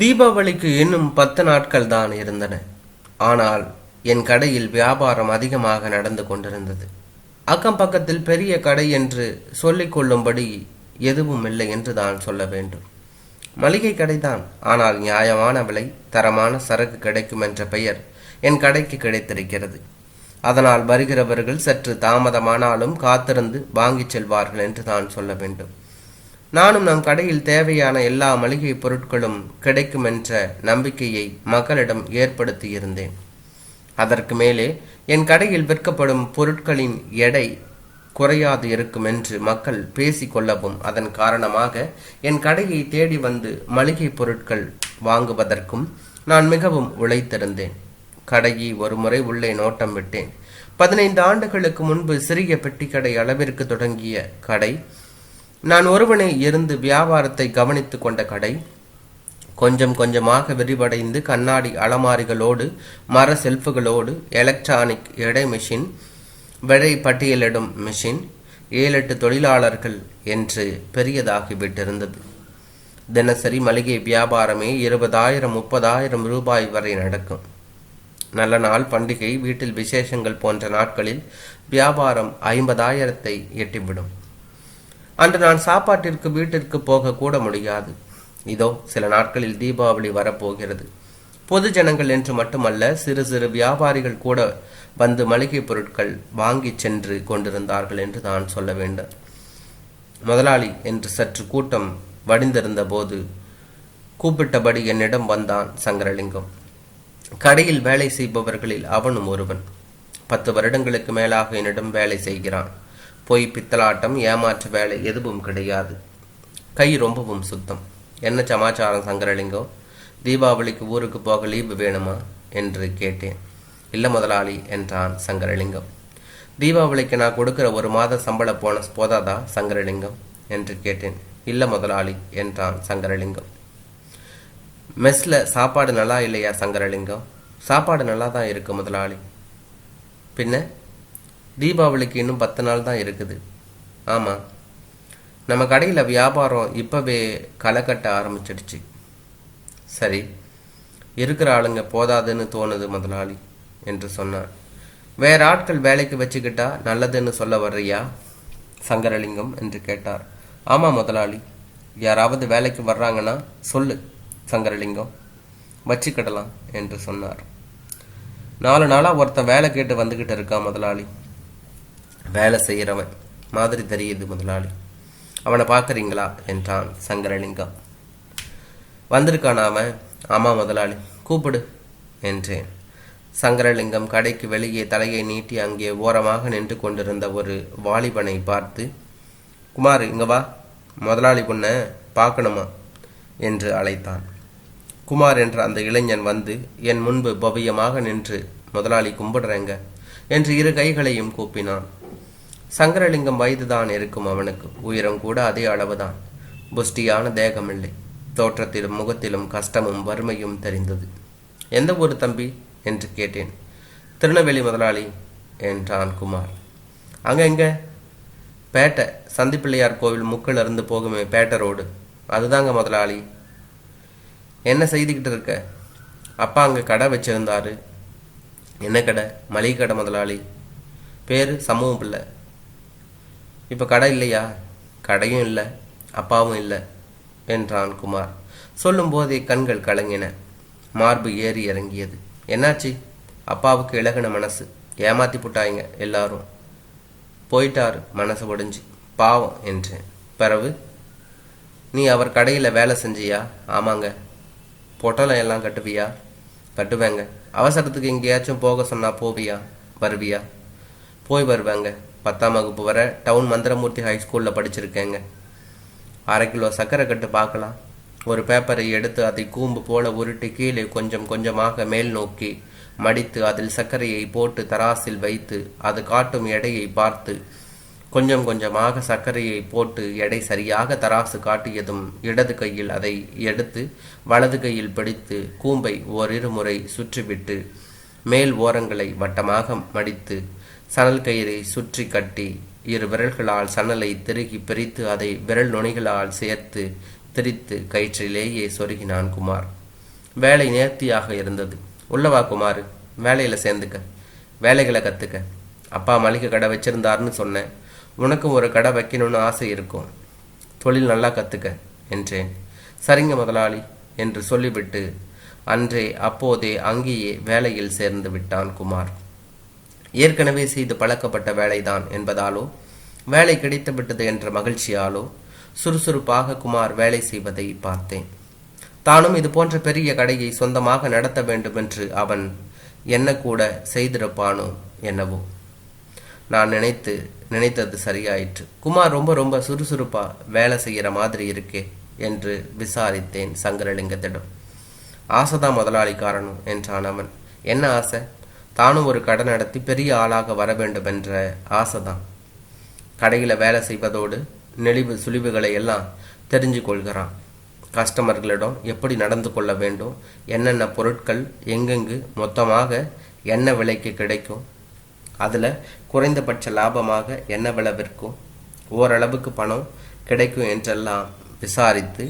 தீபாவளிக்கு இன்னும் பத்து நாட்கள் தான் இருந்தன. ஆனால் என் கடையில் வியாபாரம் அதிகமாக நடந்து கொண்டிருந்தது. அக்கம் பக்கத்தில் பெரிய கடை என்று சொல்லிக் கொள்ளும்படி எதுவும் இல்லை என்று தான் சொல்ல வேண்டும். மளிகை கடைதான் ஆனால் நியாயமான விலை தரமான சரக்கு கிடைக்கும் என்ற பெயர் என் கடைக்கு கிடைத்திருக்கிறது. அதனால் வருகிறவர்கள் சற்று தாமதமானாலும் காத்திருந்து வாங்கிச் செல்வார்கள் என்று தான் சொல்ல வேண்டும். நானும் நம் கடையில் தேவையான எல்லா மளிகை பொருட்களும் கிடைக்கும் என்ற நம்பிக்கையை மக்களிடம் ஏற்படுத்தி இருந்தேன் அதற்கு மேலே என் கடையில் விற்கப்படும் பொருட்களின் எடை குறையாது இருக்கும் என்று மக்கள் பேசிக்கொள்ளவும் அதன் காரணமாக என் கடையை தேடி வந்து மளிகை பொருட்கள் வாங்குவதற்கும் நான் மிகவும் உழைத்திருந்தேன். கடையை ஒருமுறை உள்ளே நோட்டம் விட்டேன். பதினைந்து ஆண்டுகளுக்கு முன்பு சிறிய பெட்டிக்கடை அளவிற்கு தொடங்கிய கடை நான் ஒருவனை இருந்து வியாபாரத்தை கவனித்து கொண்ட கடை கொஞ்சம் கொஞ்சமாக விரிவடைந்து கண்ணாடி அலமாரிகளோடு மர செல்ஃபுகளோடு எலக்ட்ரானிக் எடை மிஷின் விடை பட்டியலிடும் மிஷின் ஏழெட்டு தொழிலாளர்கள் என்று பெரியதாகிவிட்டிருந்தது. தினசரி மளிகை வியாபாரமே இருபதாயிரம் முப்பதாயிரம் ரூபாய் வரை நடக்கும். நல்ல நாள் பண்டிகை வீட்டில் விசேஷங்கள் போன்ற நாட்களில் வியாபாரம் ஐம்பதாயிரத்தை எட்டிவிடும். அன்று நான் சாப்பாட்டிற்கு வீட்டிற்கு போக கூட முடியாது. இதோ சில நாட்களில் தீபாவளி வரப்போகிறது. பொது ஜனங்கள் என்று மட்டுமல்ல சிறு சிறு வியாபாரிகள் கூட வந்து மளிகை பொருட்கள் வாங்கி சென்று கொண்டிருந்தார்கள் என்று தான் சொல்ல வேண்டும். முதலாளி என்று சற்று கூட்டம் வடிந்திருந்த போது கூப்பிட்டபடி என்னிடம் வந்தான் சங்கரலிங்கம். கடையில் வேலை செய்பவர்களில் அவனும் ஒருவன். பத்து வருடங்களுக்கு மேலாக என்னிடம் வேலை செய்கிறான். பொய் பித்தலாட்டம் ஏமாற்று வேலை எதுவும் கிடையாது. கை ரொம்பவும் சுத்தம். என்ன சமாச்சாரம் சங்கரலிங்கம் தீபாவளிக்கு ஊருக்கு போக லீவு வேணுமா? என்று கேட்டேன். இல்லை முதலாளி என்றான் சங்கரலிங்கம். தீபாவளிக்கு நான் கொடுக்குற ஒரு மாத சம்பள போனஸ் போதாதா சங்கரலிங்கம்? என்று கேட்டேன். இல்லை முதலாளி என்றான் சங்கரலிங்கம். மெஸ்ல சாப்பாடு நல்லா இல்லையா சங்கரலிங்கம்? சாப்பாடு நல்லா தான் இருக்கு முதலாளி. பின்ன? தீபாவளிக்கு இன்னும் பத்து நாள் தான் இருக்குது. ஆமாம் நம்ம கடையில் வியாபாரம் இப்போவே களை கட்ட ஆரம்பிச்சிடுச்சு. சரி இருக்கிற ஆளுங்க போதாதுன்னு தோணுது முதலாளி என்று சொன்னார். வேற ஆட்கள் வேலைக்கு வச்சுக்கிட்டா நல்லதுன்னு சொல்ல வர்றியா? சங்கரலிங்கம் என்று கேட்டார். ஆமாம் முதலாளி. யாராவது வேலைக்கு வர்றாங்கன்னா சொல்லு சங்கரலிங்கம். வச்சுக்கிடலாம் என்று சொன்னார். நாலு நாளாக ஒருத்தன் வேலை கேட்டு வந்துக்கிட்டு இருக்கான் முதலாளி. வேலை செய்கிறவன் மாதிரி தெரியுது முதலாளி. அவனை பார்க்குறீங்களா? என்றான் சங்கரலிங்கம். வந்திருக்கான் அவன் ஆமாம் முதலாளி. கூப்பிடு என்றேன். சங்கரலிங்கம் கடைக்கு வெளியே தலையை நீட்டி அங்கே ஓரமாக நின்று கொண்டிருந்த ஒரு வாலிபனை பார்த்து குமார் இங்கே வா. முதலாளி பொண்ணை பார்க்கணுமா? என்று அழைத்தான். குமார் என்ற அந்த இளைஞன் வந்து என் முன்பு பவ்யமாக நின்று முதலாளி கும்பிடுறேங்க என்று இரு கைகளையும் கூப்பினான். சங்கரலிங்கம் வயதுதான் இருக்கும் அவனுக்கு. உயரம் கூட அதே அளவுதான். புஷ்டியான தேகமில்லை. தோற்றத்திலும் முகத்திலும் கஷ்டமும் வறுமையும் தெரிந்தது. எந்த ஊர் தம்பி? என்று கேட்டேன். திருநெல்வேலி முதலாளி என்றான் குமார். அங்கே எங்க? பேட்டை. சந்திப்பிள்ளையார் கோவில் முக்கில் இருந்து போகுமே பேட்டை ரோடு. அதுதாங்க முதலாளி. என்ன செய்துக்கிட்டு இருக்க? அப்பா அங்கே கடை வச்சிருந்தாரு. என்ன கடை? மளிகை கடை முதலாளி. பேர் சமூகம் பிள்ளை இப்போ கடை இல்லையா? கடையும் இல்லை அப்பாவும் இல்லை என்றான் குமார். சொல்லும்போதே கண்கள் கலங்கின. மார்பு ஏறி இறங்கியது. என்னாச்சு? அப்பாவுக்கு இலகின மனசு. ஏமாத்தி போட்டாங்க எல்லாரும். போயிட்டாரு மனசு ஒடிஞ்சு. பாவம் என்றேன். பிறகு நீ அவர் கடையில் வேலை செஞ்சியா? ஆமாங்க. பொட்டலம் எல்லாம் கட்டுவியா? கட்டுவேங்க. அவசரத்துக்கு எங்கேயாச்சும் போக சொன்னா போவியா? வருவியா? போய் வருவேங்க. பத்தாம் வகுப்பு வர டவுன் மந்திரமூர்த்தி ஹை ஸ்கூலில் படிச்சிருக்கேங்க. அரை கிலோ சர்க்கரை கட்டு பார்க்கலாம். ஒரு பேப்பரை எடுத்து அதை கூம்பு போல உருட்டி கீழே கொஞ்சம் கொஞ்சமாக மேல் நோக்கி மடித்து அதில் சர்க்கரையை போட்டு தராசில் வைத்து அது காட்டும் எடையை பார்த்து கொஞ்சம் கொஞ்சமாக சர்க்கரையை போட்டு எடை சரியாக தராசு காட்டியதும் இடது கையில் அதை எடுத்து வலது கையில் பிடித்து கூம்பை ஓரிரு முறை சுற்றிவிட்டு மேல் ஓரங்களை வட்டமாக மடித்து சணல் கயிறை சுற்றி கட்டி இரு விரல்களால் சணலை திருகி பிரித்து அதை விரல் நுனிகளால் சேர்த்து திரித்து கயிற்றிலேயே சொருகினான் குமார். வேலை நேர்த்தியாக இருந்தது. உள்ளவா குமார் வேலையில் சேர்ந்துக்க வேலைகளை கற்றுக்க அப்பா மளிகை கடை வச்சிருந்தாருன்னு சொன்னேன் உனக்கும் ஒரு கடை வைக்கணும்னு ஆசை இருக்கும். தொழில் நல்லா கற்றுக்க என்றேன். சரிங்க முதலாளி என்று சொல்லிவிட்டு அன்றே அப்போதே அங்கேயே வேலையில் சேர்ந்து விட்டான் குமார். ஏற்கனவே செய்து பழக்கப்பட்ட வேலைதான் என்பதாலோ வேலை கிடைத்து விட்டது என்ற மகிழ்ச்சியாலோ சுறுசுறுப்பாக குமார் வேலை செய்வதை பார்த்தேன். தானும் இது போன்ற பெரிய கடையை சொந்தமாக நடத்த வேண்டும் என்று அவன் என்ன கூட செய்திருப்பானோ என்னவோ. நான் நினைத்து நினைத்தது சரியாயிற்று. குமார் ரொம்ப ரொம்ப சுறுசுறுப்பா வேலை செய்கிற மாதிரி இருக்கே என்று விசாரித்தேன் சங்கரலிங்கத்திடம். ஆசைதான் முதலாளி காரணம் என்றான் அவன். என்ன ஆசை? தானும் ஒரு கடை நடத்தி பெரிய ஆளாக வர வேண்டும் என்ற ஆசைதான். கடையில் வேலை செய்வதோடு நெளிவு சுழிவுகளை எல்லாம் தெரிஞ்சு கொள்கிறான். கஸ்டமர்களிடம் எப்படி நடந்து கொள்ள வேண்டும் என்னென்ன பொருட்கள் எங்கெங்கு மொத்தமாக என்ன விலைக்கு கிடைக்கும் அதில் குறைந்தபட்ச லாபமாக என்ன விலை விற்கும் ஓரளவுக்கு பணம் கிடைக்கும் என்றெல்லாம் விசாரித்து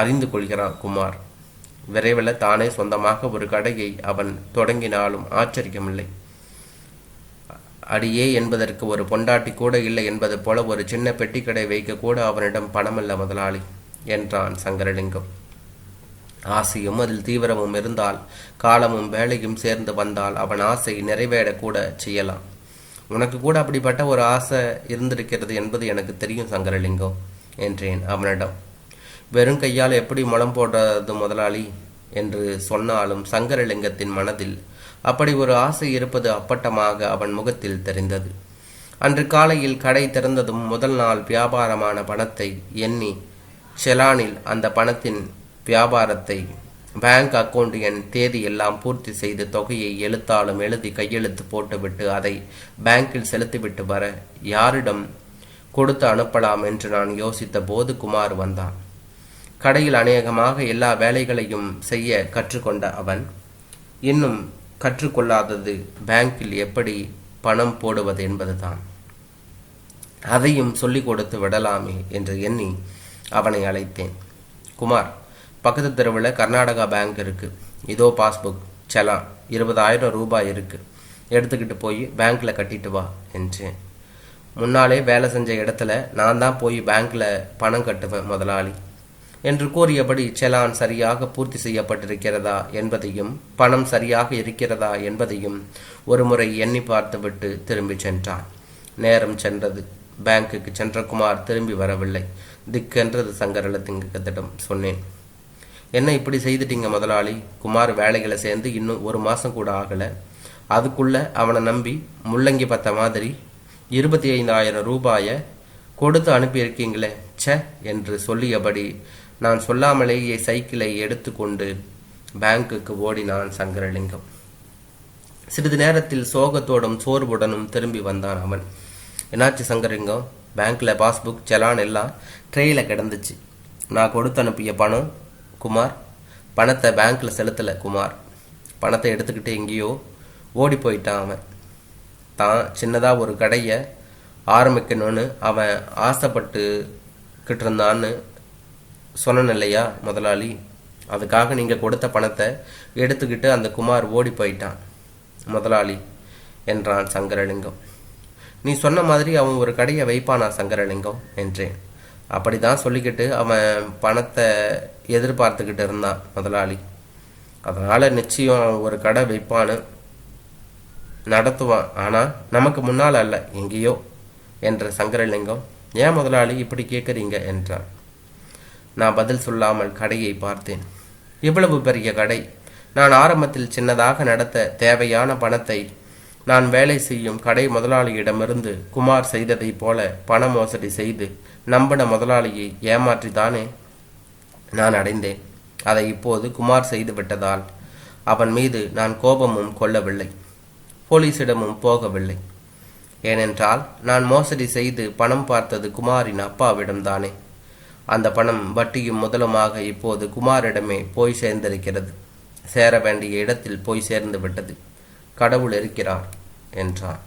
அறிந்து கொள்கிறான் குமார். விரைவில் தானே சொந்தமாக ஒரு கடையை அவன் தொடங்கினாலும் ஆச்சரியமில்லை. அடியே என்பதற்கு ஒரு பொண்டாட்டி கூட இல்லை என்பது போல ஒரு சின்ன பெட்டிக்கடை வைக்க கூட அவனிடம் பணமல்ல முதலாளி என்றான் சங்கரலிங்கம். ஆசையும் அதில் தீவிரமும் இருந்தால் காலமும் வேலையும் சேர்ந்து வந்தால் அவன் ஆசை நிறைவேறக்கூட செய்யலாம். உனக்கு கூட அப்படிப்பட்ட ஒரு ஆசை இருந்திருக்கிறது என்பது எனக்கு தெரியும் சங்கரலிங்கம் என்றேன் அவனிடம். வெறும் கையால் எப்படி மலம் போடுறது முதலாளி? என்று சொன்னாலும் சங்கரலிங்கத்தின் மனதில் அப்படி ஒரு ஆசை இருப்பது அப்பட்டமாக அவன் முகத்தில் தெரிந்தது. அன்று காலையில் கடை திறந்ததும் முதல் நாள் வியாபாரமான பணத்தை எண்ணி செலானில் அந்த பணத்தின் வியாபாரத்தை பேங்க் அக்கவுண்ட் என் தேதி எல்லாம் பூர்த்தி செய்து தொகையை எழுத்தாலும் எழுதி கையெழுத்து போட்டுவிட்டு அதை பேங்கில் செலுத்திவிட்டு வர யாரிடம் கொடுத்து அனுப்பலாம் என்று நான் யோசித்த போது குமார் வந்தான். கடையில் அநேகமாக எல்லா வேலைகளையும் செய்ய கற்றுக்கொண்ட அவன் இன்னும் கற்றுக்கொள்ளாதது பேங்கில் எப்படி பணம் போடுவது என்பதுதான். அதையும் சொல்லிக் கொடுத்து விடலாமே என்று எண்ணி அவனை அழைத்தேன். குமார் பக்கத்து தெருவில் கர்நாடகா பேங்க் இருக்கு. இதோ பாஸ்புக் செலான் இருபதாயிரம் ரூபாய் இருக்கு. எடுத்துக்கிட்டு போய் பேங்க்ல கட்டிட்டு வா என்றேன். முன்னாலே வேலை செஞ்ச இடத்துல நான் தான் போய் பேங்க்ல பணம் கட்டுவேன் முதலாளி. என்று கூறியபடி செலான் சரியாக பூர்த்தி செய்யப்பட்டிருக்கிறதா என்பதையும் பணம் சரியாக இருக்கிறதா என்பதையும் ஒருமுறை எண்ணி பார்த்துவிட்டு திரும்பி சென்றான். நேரம் சென்றது. பேங்குக்கு சென்ற குமார் திரும்பி வரவில்லை. திக்கென்றது சங்கரலத்திங்கத்திடம் சொன்னேன். என்ன இப்படி செய்துட்டீங்க முதலாளி? குமார் வேலைகளை சேர்ந்து இன்னும் ஒரு மாதம் கூட ஆகலை. அதுக்குள்ள அவனை நம்பி முள்ளங்கி பத்த மாதிரி இருபத்தி ஐந்தாயிரம் ரூபாயை கொடுத்து அனுப்பியிருக்கீங்களே ச என்று சொல்லியபடி நான் சொல்லாமலேயே சைக்கிளை எடுத்துக்கொண்டு பேங்குக்கு ஓடினான் சங்கரலிங்கம். சிறிது நேரத்தில் சோகத்தோடும் சோர்வுடனும் திரும்பி வந்தான் அவன். என்னாச்சு சங்கரலிங்கம்? பேங்க்ல பாஸ்புக் செலான் எல்லாம் ட்ரெயில கிடந்துச்சு. நான் கொடுத்து அனுப்பிய பணம் குமார்? பணத்தை பேங்க்ல செலுத்தலை குமார். பணத்தை எடுத்துக்கிட்டு எங்கேயோ ஓடி போயிட்டான் அவன். தான் சின்னதாக ஒரு கடையை ஆரம்பிக்கணும்னு அவன் ஆசைப்பட்டுக்கிட்டு இருந்தான்னு சொன்னேன் இல்லையா முதலாளி? அதுக்காக நீங்கள் கொடுத்த பணத்தை எடுத்துக்கிட்டு அந்த குமார் ஓடி போயிட்டான். முதலாளி என்றான் சங்கரலிங்கம். நீ சொன்ன மாதிரி அவன் ஒரு கடையை வைப்பானா சங்கரலிங்கம்? என்றேன். அப்படிதான் சொல்லிக்கிட்டு அவன் பணத்தை எதிர்பார்த்துக்கிட்டு இருந்தான் முதலாளி. அதனால் நிச்சயம் ஒரு கடை வைப்பான்னு நடத்துவான். ஆனால் நமக்கு முன்னால் அல்ல எங்கேயோ என்ற சங்கரலிங்கம். ஏன் முதலாளி இப்படி கேட்குறீங்க? என்றான். நான் பதில் சொல்லாமல் கடையை பார்த்தேன். இவ்வளவு பெரிய கடை. நான் ஆரம்பத்தில் சின்னதாக நடத்த தேவையான பணத்தை நான் வேலை செய்யும் கடை முதலாளியிடமிருந்து குமார் செய்ததைப் போல பண மோசடி செய்து நம்பின முதலாளியை ஏமாற்றித்தானே நான் அடைந்தேன். அதை இப்போது குமார் செய்து விட்டதால் அவன் மீது நான் கோபமும் கொள்ளவில்லை. போலீசிடமும் போகவில்லை. ஏனென்றால் நான் மோசடி செய்து பணம் பார்த்தது குமாரின் அப்பாவிடம்தானே. அந்த பணம் வட்டியும் முதலுமாக இப்போது குமாரிடமே போய் சேர்ந்திருக்கிறது. சேர வேண்டிய இடத்தில் போய் சேர்ந்து விட்டது. கடவுள் இருக்கிறார் என்றான்.